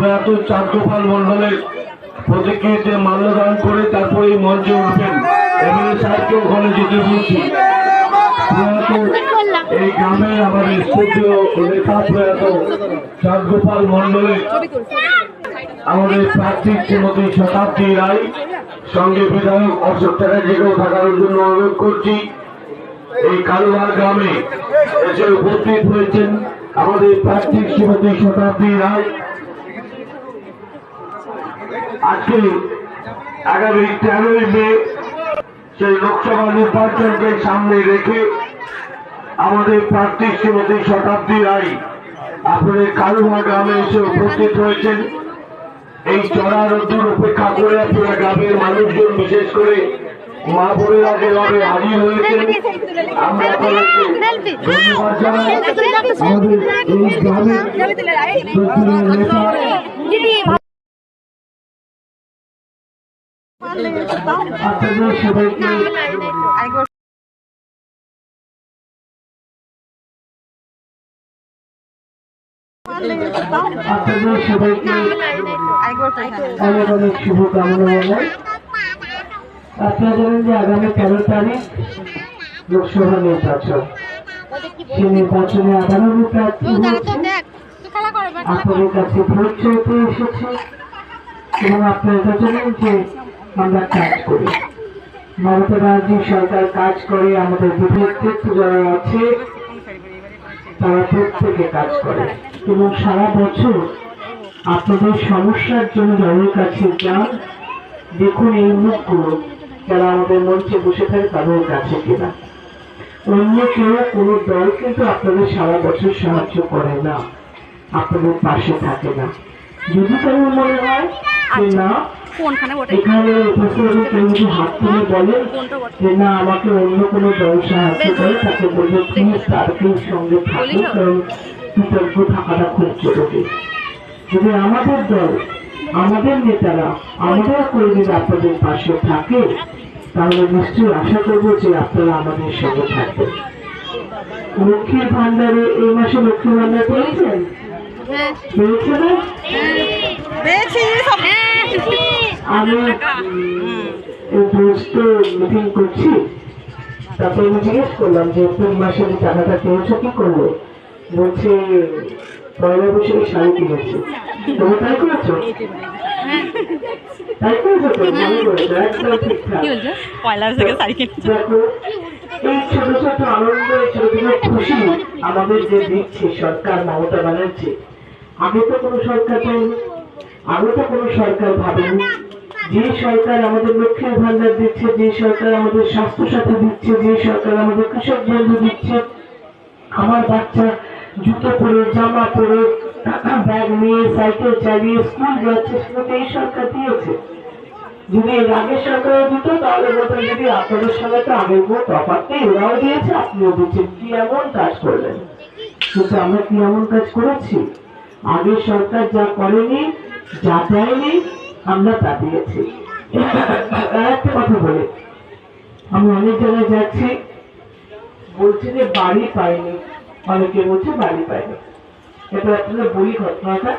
প্রয়াত চাঁদগোপাল মন্ডলের প্রতিকৃতিতে মাল্যদান করে তারপরে এই মঞ্চে উঠবেন। এমএলএ সাহেবকে ওখানে যেতে বলছি। এই গ্রামে আমাদের স্থানীয় নেতা প্রয়াত চাঁদগোপাল মন্ডলের আমাদের প্রার্থী শ্রীমতী শতাব্দী রায়, সঙ্গে বিধায়ক অশোক চ্যাটার্জিকেও থাকার জন্য অনুরোধ করছি। এই কালুয়ার গ্রামে এসে উপস্থিত হয়েছেন আমাদের প্রার্থী শ্রীমতী শতাব্দী রায়। আজকে আগামী তেরোই মে সেই লোকসভা নির্বাচনকে সামনে রেখে আমাদের প্রার্থী শ্রীমতী শতাব্দী রায় আপনাদের কালুয়া গ্রামে এসে উপস্থিত হয়েছেন। এই চড়া রোদ্দুর উপেক্ষা করে আপনারা গ্রামের মানুষজন বিশেষ করে মা বোনেরা যেভাবে হাজির হয়েছেন, আমরা আপনাদের অনেক শুভকামনা জানাই আপনারা জানেন যে আগামী তেরো তারিখ লোকসভা নির্বাচন সেই নির্বাচনে আবারও প্রার্থী আপনাদের কাছে ভোট চাইতে এসেছে এবং আপনারা জানেন যে আমরা কাজ করি। মমতা ব্যানার্জি সরকার কাজ করে, আমাদের বিভক্ত যারা আছে, তারা প্রত্যেকে কাজ করে। এবং সারা বছর আপনাদের সমস্যার জন্য যাদের কাছে যান, দেখুন এই মুখগুলো, যারা আমাদের মঞ্চে বসে থাকে তাদের কাছে কিনা। অন্য কেউ, কোনো দল কিন্তু আপনাদের সারা বছর সাহায্য করে না, আপনাদের পাশে থাকে না। যদি কারও মনে হয় না কোনখানে না আমাকে অন্য কোনো দল সাহায্য করে তাকে বলব প্লিজ তারকেই সঙ্গে থাকুন কারণ কৃতজ্ঞ থাকাটা খুব জরুরি যদি আমাদের দল আমাদের নেতারা আমাদের কর্মীরা আপনাদের পাশে থাকে তাহলে নিশ্চয়ই আশা করব যে আপনারা আমাদের সঙ্গে থাকবেন। লক্ষ্মীর ভান্ডারে এই মাসে লক্ষ্মীর ভান্ডার পেয়েছেন? পেয়েছে না পেয়েছি সব আমি মিটিং করছি। তারপরে আমি জিজ্ঞেস করলাম যে এপ্রিল মাসে টাকাটা পেয়েছ? কি করল বলছে পয়লা বৈশাখে শাড়ি কিনেছি। তুমি তাই করেছ? তাই করেছ তো? ভালো একদম ঠিকঠাক। পয়লা থেকে শাড়ি কিনেছি? এই ছোট ছোট আনন্দ ছোট ছোট খুশি আমাদের যে দিচ্ছে সরকার মমতা ব্যানার্জি আগে তো কোনো সরকার পাইনি। আগে তো কোনো সরকার ভাবেনি। যে সরকার আমাদের লক্ষ্মীর ভান্ডার দিচ্ছে, যে সরকার আমাদের স্বাস্থ্য সাথী দিচ্ছে, যে সরকার আমাদের কৃষক বন্ধু দিচ্ছে, আমার বাচ্চা জুতো পরে, জামা পরে, ব্যাগ নিয়ে, সাইকেল চালিয়ে, স্কুল যাচ্ছে সেটা এই সরকার দিয়েছে। যদি এর আগে সরকার দিত, তাহলে বলতেন যদি আপনাদের সঙ্গে তো আগের কোনো তফাৎ নেই ওরাও দিয়েছে, আপনিও দিচ্ছেন। কি এমন কাজ করলেন? কিন্তু আমরা কি এমন কাজ করেছি? আগের সরকার যা করেনি, যা দেয়নি আমরা তা দিয়েছি। একটা কথা বলি। আমি অনেক জায়গায় যাচ্ছি, বলছে যে বাড়ি পাইনি। অনেকে বলছে বাড়ি পাইনি। এটা আপনাদের বলি ঘটনাটা।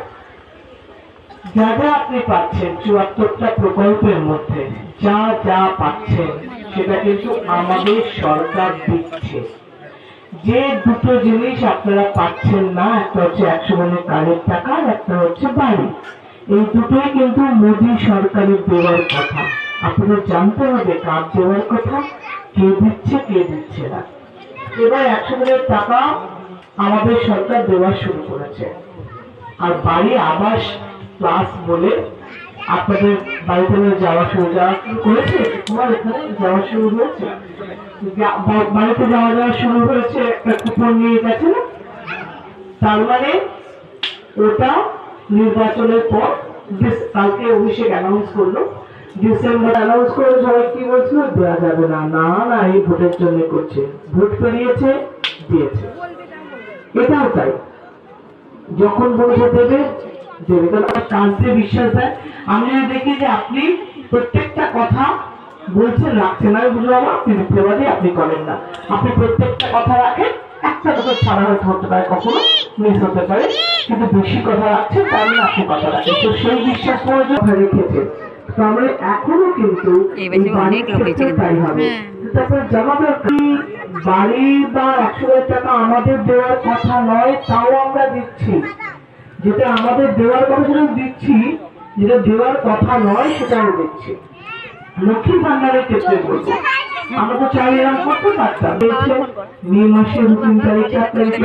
যা যা আপনি পাচ্ছেন, চুয়াত্তরটা প্রকল্পের মধ্যে যা যা পাচ্ছেন, সেটা কিন্তু আমাদের সরকার দিচ্ছে। যে দুটো জিনিস আপনারা পাচ্ছেন না, একটা হচ্ছে একশো মনের কারের টাকা আর একটা হচ্ছে বাড়ি। এই দুটোই কিন্তু মোদী সরকারের দেওয়ার কথা। আপনাদের জানতে হবে কার দেওয়ার কথা, কে দিচ্ছে কে দিচ্ছে না। এবার একশো মনের টাকা আমাদের সরকার দেওয়া শুরু করেছে। আর বাড়ি আবাস ক্লাস বলে আপনাদের বাড়িতে যাওয়া শুরু যাওয়া শুরু করেছে। তোমার এখানে যাওয়া শুরু হয়েছে? বাড়িতে যাওয়া যাওয়া শুরু হয়েছে, একটা কুপন নিয়ে গেছে না? তার মানে ওটা নির্বাচনের পর কালকে অভিষেক অ্যানাউন্স করল। ডিসেম্বর অ্যানাউন্স করে সবাই কি বলছিল? দেওয়া যাবে না না না, এই ভোটের জন্য করছে। ভোট পেরিয়েছে, দিয়েছে। এটাও তাই। যখন বলছে দেবে দেবে। কারণ বিশ্বাস দেয়। আমি দেখি যে আপনি প্রত্যেকটা কথা বলছেন, রাখছেন, আমি বুঝলাম আপনি আপনি করেন না। আপনি প্রত্যেকটা কথা রাখেন একটা কথা ছাড়া হয়তো হতে পারে কখনো মিস হতে পারে কিন্তু বেশি কথা রাখছে তার নাকি কথা রাখে। তো সেই বিশ্বাস করে যে রেখেছে। তো আমরা এখনও কিন্তু এই বছর এই বাড়ির অনেক লোক হয়েছে ক্ষেত্রে কিন্তু। তাই হবে। হ্যাঁ। তারপরে বাড়ি বা একশো হাজার টাকা আমাদের দেওয়ার কথা নয় তাও আমরা দিচ্ছি। যেটা আমাদের দেওয়ার কথা সেটা দিচ্ছি যেটা দেওয়ার কথা নয় সেটাও দিচ্ছি। লক্ষ্মী ভান্ডারের ক্ষেত্রে বলব। আমরা তো চাই এরকম করতে পারতাম। মে মাসের তিন তারিখ চার তারিখে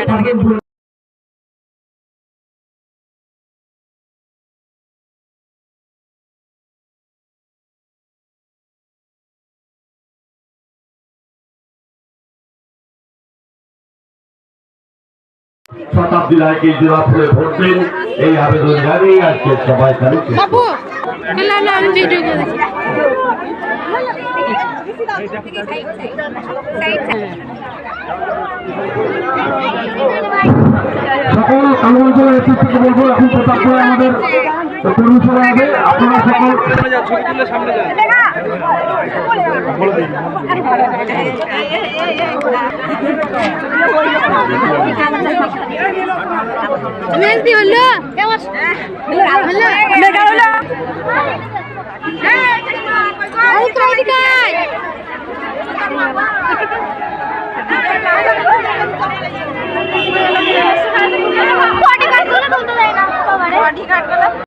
শতাব্দীর আগে জোড়া ফুলে এই আবেদন জানিয়ে আজকে সবাই খালি সকল আলোচনা নেতৃত্বকে বলব, এখন প্রতাপ করে আমাদের কর্মী আপনারা সকল সামনে যান হলো হলো ਤੁਹਾਡੀ ਘਰ ਕੋਲ ਦੁੱਧ ਦੇਣਾ ਤੁਹਾਡੀ ਘਰ ਕੋਲ